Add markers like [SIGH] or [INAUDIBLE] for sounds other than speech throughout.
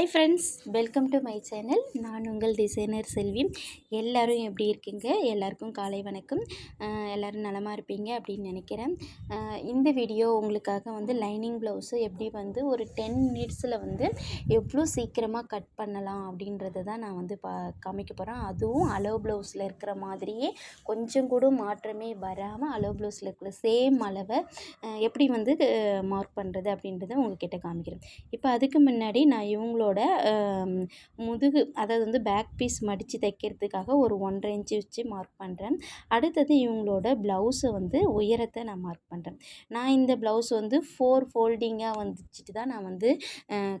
Hi friends welcome to my channel நான் உங்கள் designer செல்வி எல்லோரும் எப்படி இருக்கீங்க? எல்லாருக்கும் காலை வணக்கம். எல்லோரும் எல்லாரும் நலமாக இருப்பீங்க அப்படின்னு நினைக்கிறேன். இந்த வீடியோ உங்களுக்காக வந்து லைனிங் ப்ளவுஸு எப்படி வந்து ஒரு டென் மினிட்ஸில் வந்து எவ்வளோ சீக்கிரமாக கட் பண்ணலாம் அப்படின்றத தான் நான் வந்து பா காமிக்க போகிறேன் அதுவும் அலோ ப்ளவுஸில் இருக்கிற மாதிரியே கொஞ்சம் கூட மாற்றமே வராமல் அலோ ப்ளவுஸில் இருக்கிற சேம் அளவை எப்படி வந்து மார்க் பண்ணுறது அப்படின்றத உங்ககிட்ட காமிக்கிறேன். இப்போ அதுக்கு முன்னாடி நான் இவங்களோட ஆம், முதுகு அதாவது வந்து பேக் பீஸ் மடித்து தைக்கிறதுக்காக ஒரு ஒன்றரை இன்ச்சு வச்சு மார்க் பண்ணுறேன் அடுத்தது இவங்களோட ப்ளவுஸை வந்து உயரத்தை நான் மார்க் பண்ணுறேன் நான் இந்த ப்ளவுஸ் வந்து ஃபோர் ஃபோல்டிங்காக வந்துச்சுட்டு தான் நான் வந்து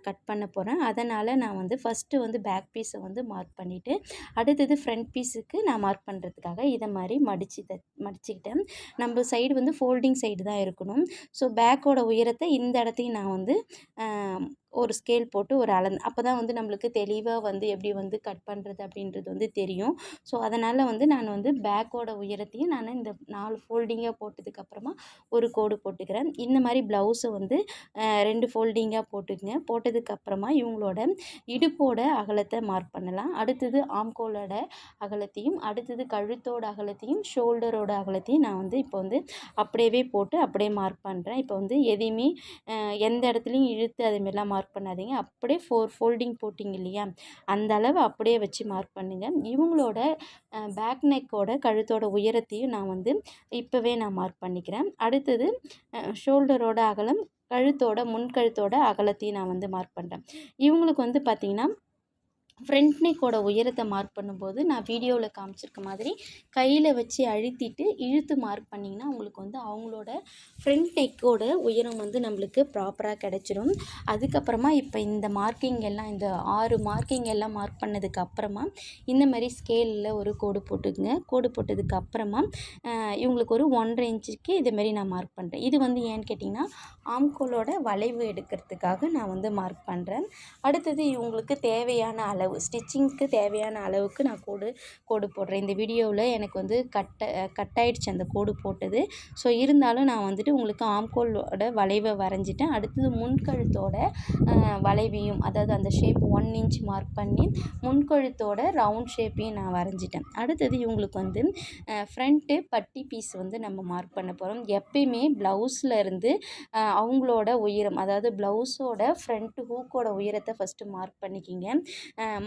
கட் பண்ண போகிறேன் அதனால் நான் வந்து ஃபஸ்ட்டு வந்து பேக் பீஸை வந்து மார்க் பண்ணிவிட்டு அடுத்தது ஃப்ரண்ட் பீஸுக்கு நான் மார்க் பண்ணுறதுக்காக இதை மாதிரி மடித்து த மடிச்சுக்கிட்டேன். நம்ம சைடு வந்து ஃபோல்டிங் சைடு தான் இருக்கணும். ஸோ பேக்கோட உயரத்தை இந்த இடத்தையும் நான் வந்து ஒரு ஸ்கேல் போட்டு ஒரு அளந்து அப்போ தான் வந்து நம்மளுக்கு தெளிவாக வந்து எப்படி வந்து கட் பண்ணுறது அப்படின்றது வந்து தெரியும். ஸோ அதனால் வந்து நான் வந்து பேக்கோட உயரத்தையும் நான் இந்த நாலு ஃபோல்டிங்காக போட்டதுக்கப்புறமா ஒரு கோடு போட்டுக்கிறேன். இந்த மாதிரி ப்ளவுஸை வந்து ரெண்டு ஃபோல்டிங்காக போட்டுக்கங்க. போட்டதுக்கப்புறமா இவங்களோட இடுப்போட அகலத்தை மார்க் பண்ணலாம். அடுத்தது ஆம்கோலோட அகலத்தையும் அடுத்தது கழுத்தோட அகலத்தையும் ஷோல்டரோட அகலத்தையும் நான் வந்து இப்போ வந்து அப்படியே போட்டு அப்படியே மார்க் பண்ணுறேன் இப்போ வந்து எதையுமே எந்த இடத்துலையும் இழுத்து அதுமாரிலாம் மார்க் மார்க் பண்ணாதீங்க. அப்படியே ஃபோர் ஃபோல்டிங் போட்டிங்க இல்லையா? அந்த அளவு அப்படியே வச்சு மார்க் பண்ணுங்கள் இவங்களோட பேக் நெக்கோட கழுத்தோட உயரத்தையும் நான் வந்து இப்போவே நான் மார்க் பண்ணிக்கிறேன். அடுத்தது ஷோல்டரோட அகலம் கழுத்தோட முன்கழுத்தோட அகலத்தையும் நான் வந்து மார்க் பண்ணுறேன் இவங்களுக்கு வந்து பார்த்திங்கன்னா ஃப்ரண்ட் நெக்கோட உயரத்தை மார்க் பண்ணும்போது நான் வீடியோவில் காமிச்சிருக்க மாதிரி கையில் வச்சு அழுத்திட்டு இழுத்து மார்க் பண்ணிங்கன்னா உங்களுக்கு வந்து அவங்களோட ஃப்ரண்ட் நெக்கோட உயரம் வந்து நம்மளுக்கு ப்ராப்பராக கிடச்சிரும். அதுக்கப்புறமா இப்போ இந்த மார்க்கிங் எல்லாம் இந்த ஆறு மார்க்கிங் எல்லாம் மார்க் பண்ணதுக்கு அப்புறமா இந்த மாதிரி ஸ்கேலில் ஒரு கோடு போட்டுக்குங்க. கோடு போட்டதுக்கு அப்புறமா இவங்களுக்கு ஒரு ஒன்றரை இன்ச்சுக்கு இதுமாரி நான் மார்க் பண்ணுறேன் இது வந்து ஏன்னு கேட்டிங்கன்னா ஆம்கோலோட வளைவு எடுக்கிறதுக்காக நான் வந்து மார்க் பண்ணுறேன் அடுத்தது இவங்களுக்கு தேவையான அளவு ஸ்டிச்சிங்க்கு தேவையான அளவுக்கு நான் கோடு கோடு போடுறேன். இந்த வீடியோவில் எனக்கு வந்து கட்ட கட் ஆயிடுச்சு அந்த கோடு போட்டது. ஸோ இருந்தாலும் நான் வந்துட்டு உங்களுக்கு ஆம்கோலோட வளைவை வரைஞ்சிட்டேன். அடுத்தது முன்கழுத்தோட வளைவையும் அதாவது அந்த ஷேப் ஒன் இன்ச் மார்க் பண்ணி முன்கழுத்தோட ரவுண்ட் ஷேப்பையும் நான் வரைஞ்சிட்டேன். அடுத்தது இவங்களுக்கு வந்து ஃப்ரண்ட்டு பட்டி பீஸ் வந்து நம்ம மார்க் பண்ண போகிறோம் எப்பயுமே ப்ளவுஸில் இருந்து அவங்களோட உயரம் அதாவது ப்ளவுஸோட ஃப்ரண்ட் ஹூக்கோட உயரத்தை ஃபஸ்ட்டு மார்க் பண்ணிக்கிங்க.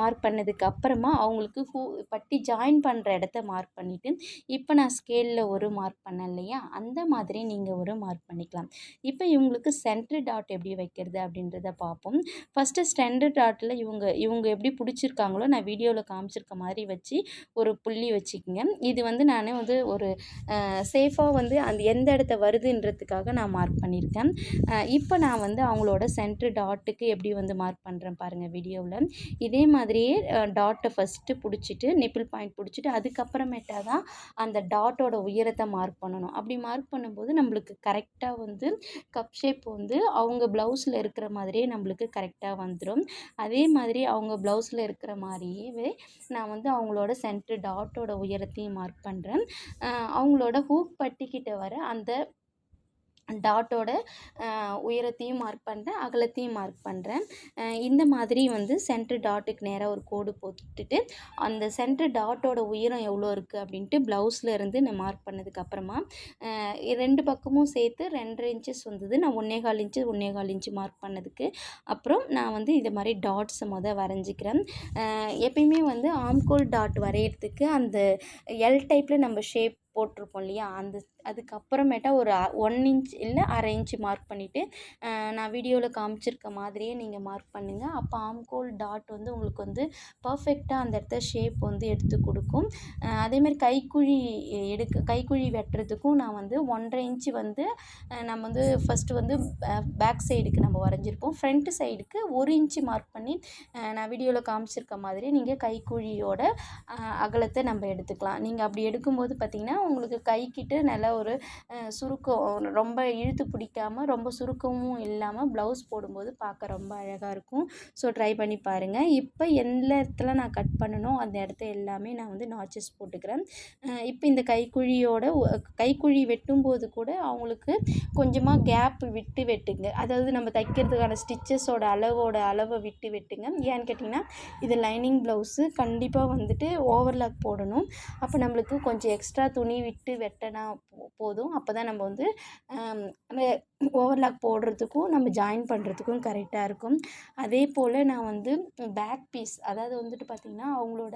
மார்க் பண்ணதுக்கு அப்புறமா அவங்களுக்கு ஹூ பட்டி ஜாயின் பண்ணுற இடத்த மார்க் பண்ணிவிட்டு இப்போ நான் ஸ்கேலில் ஒரு மார்க் பண்ணேன் இல்லையா? அந்த மாதிரி நீங்கள் ஒரு மார்க் பண்ணிக்கலாம். இப்போ இவங்களுக்கு சென்டர் டாட் எப்படி வைக்கிறது அப்படின்றத பார்ப்போம். ஃபஸ்ட்டு ஸ்டாண்டர்ட் டாட்டில் இவங்க இவங்க எப்படி பிடிச்சிருக்காங்களோ நான் வீடியோவில் காமிச்சிருக்க மாதிரி வச்சு ஒரு புள்ளி வச்சுக்கோங்க. இது வந்து நான் வந்து ஒரு சேஃபாக வந்து அந்த எந்த இடத்த வருதுன்றதுக்காக நான் மார்க் பண்ணியிருக்கேன் இப்போ நான் வந்து அவங்களோட சென்டர் டாட்டுக்கு எப்படி வந்து மார்க் பண்ணுறேன் பாருங்கள் வீடியோவில் இதே மாதிரியே டாட்டை ஃபஸ்ட்டு பிடிச்சிட்டு நிப்பிள் பாயிண்ட் பிடிச்சிட்டு அதுக்கப்புறமேட்டா தான் அந்த டாட்டோட உயரத்தை மார்க் பண்ணணும். அப்படி மார்க் பண்ணும்போது நம்மளுக்கு கரெக்டாக வந்து கப் ஷேப் வந்து அவங்க ப்ளவுஸில் இருக்கிற மாதிரியே நம்மளுக்கு கரெக்டாக வந்துடும் அதே மாதிரி அவங்க ப்ளவுஸில் இருக்கிற மாதிரியே நான் வந்து அவங்களோட சென்டர் டாட்டோட உயரத்தையும் மார்க் பண்ணுறேன் அவங்களோட ஹூக் பட்டிக்கிட்ட வர அந்த டாட்டோட உயரத்தையும் மார்க் பண்ணுறேன் அகலத்தையும் மார்க் பண்ணுறேன் இந்த மாதிரி வந்து சென்ட்ரு டாட்டுக்கு நேராக ஒரு கோடு போட்டுட்டு அந்த சென்ட்ரு டாட்டோட உயரம் எவ்வளோ இருக்குது அப்படின்ட்டு ப்ளவுஸில் இருந்து நான் மார்க் பண்ணதுக்கப்புறமா ரெண்டு பக்கமும் சேர்த்து ரெண்டரை இன்ச்சஸ் வந்தது. நான் ஒன்றே கால் இன்ச்சு ஒன்றே கால் இன்ச்சு மார்க் பண்ணதுக்கு அப்புறம் நான் வந்து இது மாதிரி டாட்ஸை மொதல் வரைஞ்சிக்கிறேன். எப்பயுமே வந்து ஆம்கோல் டாட் வரைகிறதுக்கு அந்த எல் டைப்பில் நம்ம ஷேப் போட்டிருப்போம் இல்லையா? அந்த அதுக்கப்புறமேட்டா ஒரு ஒன் இன்ச் இல்லை அரை இன்ச் மார்க் பண்ணிவிட்டு நான் வீடியோவில் காமிச்சிருக்க மாதிரியே நீங்கள் மார்க் பண்ணுங்கள் அப்போ ஆம்கோல் டாட் வந்து உங்களுக்கு வந்து பர்ஃபெக்டாக அந்த இடத்த ஷேப் வந்து எடுத்து கொடுக்கும். அதேமாதிரி கைக்குழி எடுக்க கைக்குழி வெட்டுறதுக்கும் நான் வந்து ஒன்றரை இன்ச்சு வந்து நம்ம வந்து ஃபஸ்ட்டு வந்து பேக் சைடுக்கு நம்ம வரைஞ்சிருப்போம். ஃப்ரண்ட் சைடுக்கு ஒரு இன்ச்சு மார்க் பண்ணி நான் வீடியோவில் காமிச்சிருக்க மாதிரி நீங்கள் கைக்குழியோட அகலத்தை நம்ம எடுத்துக்கலாம். நீங்கள் அப்படி எடுக்கும்போது பார்த்திங்கன்னா உங்களுக்கு கைக்கிட்டு நல்லா ஒரு சுருக்கம் ரொம்ப இழுத்து பிடிக்காமல் ரொம்ப சுருக்கமும் இல்லாமல் ப்ளவுஸ் போடும்போது பார்க்க ரொம்ப அழகாக இருக்கும். ஸோ ட்ரை பண்ணி பாருங்கள் இப்போ எந்த இடத்துல நான் கட் பண்ணணும் அந்த இடத்த எல்லாமே நான் வந்து நாச்சஸ் போட்டுக்கிறேன். இப்போ இந்த கைக்குழியோட கைக்குழி வெட்டும்போது கூட அவங்களுக்கு கொஞ்சமாக கேப் விட்டு வெட்டுங்க. அதாவது நம்ம தைக்கிறதுக்கான ஸ்டிச்சஸோட அளவோட அளவை விட்டு வெட்டுங்க. ஏன்னு கேட்டிங்கன்னா இது லைனிங் ப்ளவுஸு கண்டிப்பாக வந்துட்டு ஓவர்லாக் போடணும். அப்போ நம்மளுக்கு கொஞ்சம் எக்ஸ்ட்ரா துணி விட்டு வெட்டினா போதும். அப்போ தான் நம்ம வந்து ஓவர்லாக் போடுறதுக்கும் நம்ம ஜாயின் பண்ணுறதுக்கும் கரெக்டாக இருக்கும். அதே போல் நான் வந்து பேக் பீஸ் அதாவது வந்துட்டு பார்த்திங்கன்னா அவங்களோட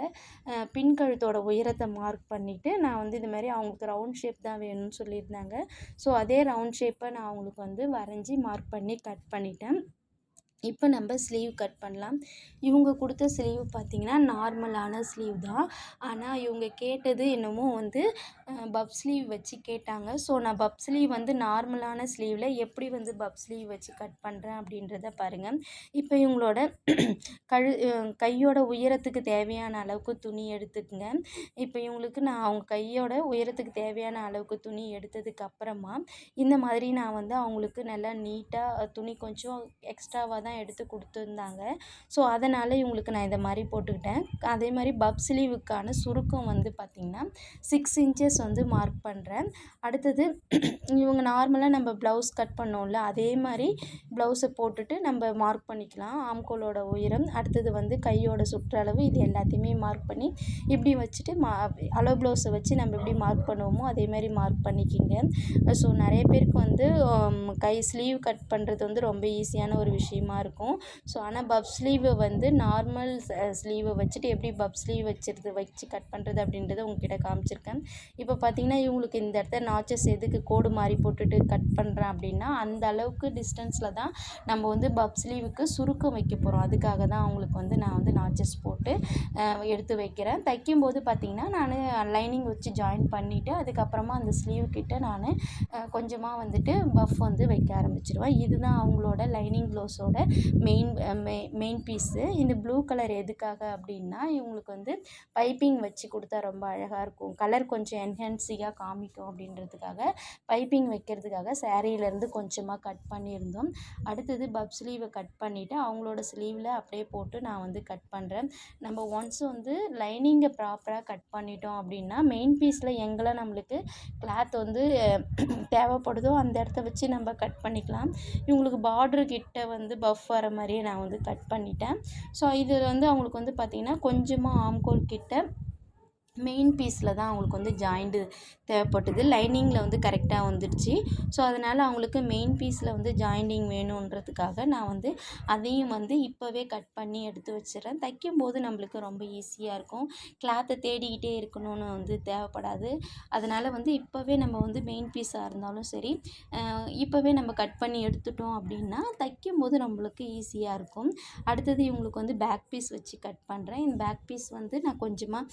பின்கழுத்தோட உயரத்தை மார்க் பண்ணிவிட்டு நான் வந்து இது மாதிரி அவங்களுக்கு ரவுண்ட் ஷேப் தான் வேணும்னு சொல்லியிருந்தாங்க. ஸோ அதே ரவுண்ட் ஷேப்பை நான் அவங்களுக்கு வந்து வரைஞ்சி மார்க் பண்ணி கட் பண்ணிட்டேன். இப்போ நம்ம ஸ்லீவ் கட் பண்ணலாம். இவங்க கொடுத்த ஸ்லீவ் பார்த்திங்கன்னா நார்மலான ஸ்லீவ் தான். ஆனால் இவங்க கேட்டது என்னமோ வந்து பப் ஸ்லீவ் வச்சு கேட்டாங்க. ஸோ நான் பப் ஸ்லீவ் வந்து நார்மலான ஸ்லீவில் எப்படி வந்து பப் ஸ்லீவ் வச்சு கட் பண்ணுறேன் அப்படின்றத பாருங்கள் இப்போ இவங்களோட [CLEARS THROAT] கழு கையோட உயரத்துக்கு தேவையான அளவுக்கு துணி எடுத்துக்கங்க. இப்போ இவங்களுக்கு நான் அவங்க கையோட உயரத்துக்கு தேவையான அளவுக்கு துணி எடுத்ததுக்கு அப்புறமா இந்த மாதிரி நான் வந்து அவங்களுக்கு நல்லா நீட்டாக துணி கொஞ்சம் எக்ஸ்ட்ராவாக தான் எடுத்து கொடுத்துருந்தாங்க. ஸோ அதனால் இவங்களுக்கு நான் இதை மாதிரி போட்டுக்கிட்டேன். அதே மாதிரி பப் ஸ்லீவுக்கான சுருக்கம் வந்து பார்த்திங்கன்னா சிக்ஸ் இன்ச்சஸ் வந்து மார்க் பண்ணுறேன் அடுத்தது இவங்க நார்மலாக நம்ம ப்ளவுஸ் கட் பண்ணோம்ல அதே மாதிரி ப்ளவுஸை போட்டுட்டு நம்ம மார்க் பண்ணிக்கலாம். ஆம்கோலோட உயரம் அடுத்தது வந்து கையோட சுற்றளவு இது எல்லாத்தையுமே மார்க் பண்ணி இப்படி வச்சுட்டு மா அலோ ப்ளவுஸை வச்சு நம்ம எப்படி மார்க் பண்ணுவோமோ அதே மாதிரி மார்க் பண்ணிக்கிங்க. ஸோ நிறைய பேருக்கு வந்து um, கை ஸ்லீவ் கட் பண்ணுறது வந்து ரொம்ப ஈஸியான ஒரு விஷயமா இருக்கும். ஸோ ஆனால் பப் ஸ்லீவை வந்து நார்மல் ஸ்லீவை வச்சுட்டு எப்படி பப் ஸ்லீவ் வச்சுருது வச்சு கட் பண்ணுறது அப்படின்றத உங்ககிட்ட காமிச்சிருக்கேன். இப்போ பார்த்தீங்கன்னா இவங்களுக்கு இந்த இடத்த நாச்சஸ் எதுக்கு கோடு மாதிரி போட்டுட்டு கட் பண்ணுறேன் அப்படின்னா அந்த அளவுக்கு டிஸ்டன்ஸில் தான் நம்ம வந்து பப் ஸ்லீவுக்கு சுருக்கம் வைக்க போகிறோம் அதுக்காக தான் அவங்களுக்கு வந்து நான் வந்து நாச்சஸ் போட்டு எடுத்து வைக்கிறேன். தைக்கும்போது பார்த்திங்கன்னா நான் லைனிங் வச்சு ஜாயின் பண்ணிவிட்டு அதுக்கப்புறமா அந்த ஸ்லீவ் கிட்ட நான் கொஞ்சமாக வந்துட்டு பஃப் வந்து வைக்க ஆரம்பிச்சிருவேன். இதுதான் அவங்களோட லைனிங் க்ளோஸோட மெயின் மெ மெயின் பீஸு இந்த ப்ளூ கலர் எதுக்காக அப்படின்னா இவங்களுக்கு வந்து பைப்பிங் வச்சு கொடுத்தா ரொம்ப அழகாக இருக்கும். கலர் கொஞ்சம் என்ஹான்சிங்காக காமிக்கும் அப்படின்றதுக்காக பைப்பிங் வைக்கிறதுக்காக சேரீலேருந்து கொஞ்சமாக கட் பண்ணியிருந்தோம். அடுத்தது பப் ஸ்லீவை கட் பண்ணிவிட்டு அவங்களோட ஸ்லீவில் அப்படியே போட்டு நான் வந்து கட் பண்ணுறேன் நம்ம ஒன்ஸ் வந்து லைனிங்கை ப்ராப்பராக கட் பண்ணிட்டோம் அப்படின்னா மெயின் பீஸில் எங்கெல்லாம் நம்மளுக்கு கிளாத் வந்து தேவைப்படுதோ அந்த இடத்த வச்சு நம்ம கட் பண்ணிக்கலாம். இவங்களுக்கு பார்ட்ரு கிட்ட வந்து பஃப் வர மாதிரியே நான் வந்து கட் பண்ணிட்டேன். ஸோ இது வந்து அவங்களுக்கு வந்து பார்த்திங்கன்னா கொஞ்சமாக ஆம்கோல் கிட்ட மெயின் பீஸில் தான் அவங்களுக்கு வந்து ஜாயிண்ட்டு தேவைப்பட்டது. லைனிங்கில் வந்து கரெக்டாக வந்துடுச்சு. ஸோ அதனால் அவங்களுக்கு மெயின் பீஸில் வந்து ஜாயிண்டிங் வேணுன்றதுக்காக நான் வந்து அதையும் வந்து இப்போவே கட் பண்ணி எடுத்து வச்சிடுறேன். தைக்கும்போது நம்மளுக்கு ரொம்ப ஈஸியாக இருக்கும். கிளாத்தை தேடிக்கிட்டே இருக்கணும்னு வந்து தேவைப்படாது. அதனால் வந்து இப்போவே நம்ம வந்து மெயின் பீஸாக இருந்தாலும் சரி இப்போவே நம்ம கட் பண்ணி எடுத்துட்டோம் அப்படின்னா தைக்கும்போது நம்மளுக்கு ஈஸியாக இருக்கும். அடுத்தது இவங்களுக்கு வந்து பேக் பீஸ் வச்சு கட் பண்ணுறேன் இந்த பேக் பீஸ் வந்து நான் கொஞ்சமாக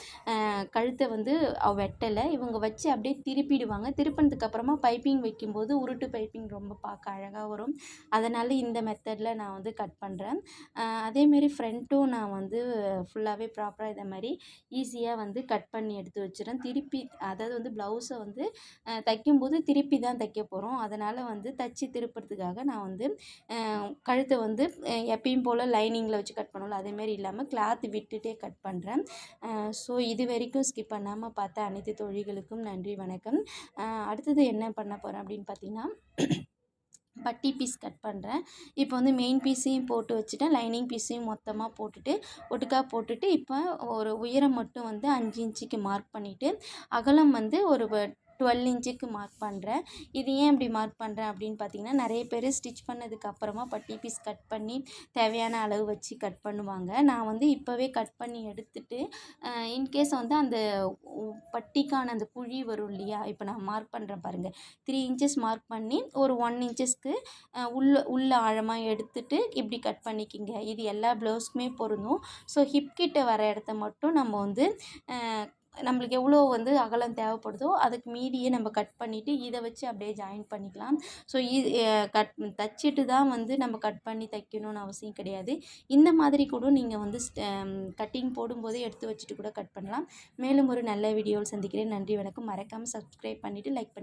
கழுத்தை வந்து வெட்டலை. இவங்க வச்சு அப்படியே திருப்பிடுவாங்க. திருப்பினதுக்கு அப்புறமா பைப்பிங் வைக்கும்போது உருட்டு பைப்பிங் ரொம்ப பார்க்க அழகாக வரும். அதனால் இந்த மெத்தடில் நான் வந்து கட் பண்ணுறேன் அதேமாரி ஃப்ரண்ட்டும் நான் வந்து ஃபுல்லாகவே ப்ராப்பராக இதை மாதிரி ஈஸியாக வந்து கட் பண்ணி எடுத்து வச்சிடறேன். திருப்பி அதாவது வந்து ப்ளவுஸை வந்து தைக்கும்போது திருப்பி தான் தைக்க போகிறோம் அதனால் வந்து தச்சு திருப்புறதுக்காக நான் வந்து கழுத்தை வந்து எப்பயும் போல் லைனிங்கில் வச்சு கட் பண்ணுவோம்ல அதேமாரி இல்லாமல் கிளாத் விட்டுட்டே கட் பண்ணுறேன் ஸோ இது வரைக்கும் ஸ்கிப் பண்ணாமல் பார்த்த அனைத்து தோழிகளுக்கும் நன்றி வணக்கம். அடுத்தது என்ன பண்ண போகிறேன் அப்படின்னு பார்த்தீங்கன்னா பட்டி பீஸ் கட் பண்ணுறேன் இப்போ வந்து மெயின் பீஸையும் போட்டு வச்சுட்டேன். லைனிங் பீஸையும் மொத்தமாக போட்டுட்டு ஒட்டுக்கா போட்டுட்டு இப்போ ஒரு உயரம் மட்டும் வந்து அஞ்சு இன்ச்சுக்கு மார்க் பண்ணிவிட்டு அகலம் வந்து ஒரு டுவெல் இன்ச்சுக்கு மார்க் பண்ணுறேன் இது ஏன் இப்படி மார்க் பண்ணுறேன் அப்படின்னு பார்த்தீங்கன்னா நிறைய பேர் ஸ்டிச் பண்ணதுக்கு அப்புறமா பட்டி பீஸ் கட் பண்ணி தேவையான அளவு வச்சு கட் பண்ணுவாங்க. நான் வந்து இப்போவே கட் பண்ணி எடுத்துட்டு இன்கேஸ் வந்து அந்த பட்டிக்கான அந்த குழி வரும் இல்லையா? இப்போ நான் மார்க் பண்ணுறேன் பாருங்கள் த்ரீ இன்ச்சஸ் மார்க் பண்ணி ஒரு ஒன் இன்ச்சஸ்க்கு உள்ள உள்ள ஆழமாக எடுத்துட்டு இப்படி கட் பண்ணிக்கிங்க. இது எல்லா ப்ளவுஸ்க்குமே பொருந்தும். ஸோ ஹிப் கிட்ட வர இடத்த மட்டும் நம்ம வந்து நம்மளுக்கு எவ்வளோ வந்து அகலம் தேவைப்படுதோ அதுக்கு மீதியே நம்ம கட் பண்ணிவிட்டு இதை வச்சு அப்படியே ஜாயின் பண்ணிக்கலாம். ஸோ இது கட் தைச்சிட்டு தான் வந்து நம்ம கட் பண்ணி தைக்கணும்னு அவசியம் கிடையாது. இந்த மாதிரி கூட நீங்கள் வந்து கட்டிங் போடும்போதே எடுத்து வச்சுட்டு கூட கட் பண்ணலாம். மேலும் ஒரு நல்ல வீடியோவில் சந்திக்கிறேன். நன்றி வணக்கம். மறக்காமல் சப்ஸ்கிரைப் பண்ணிவிட்டு லைக் பண்ணி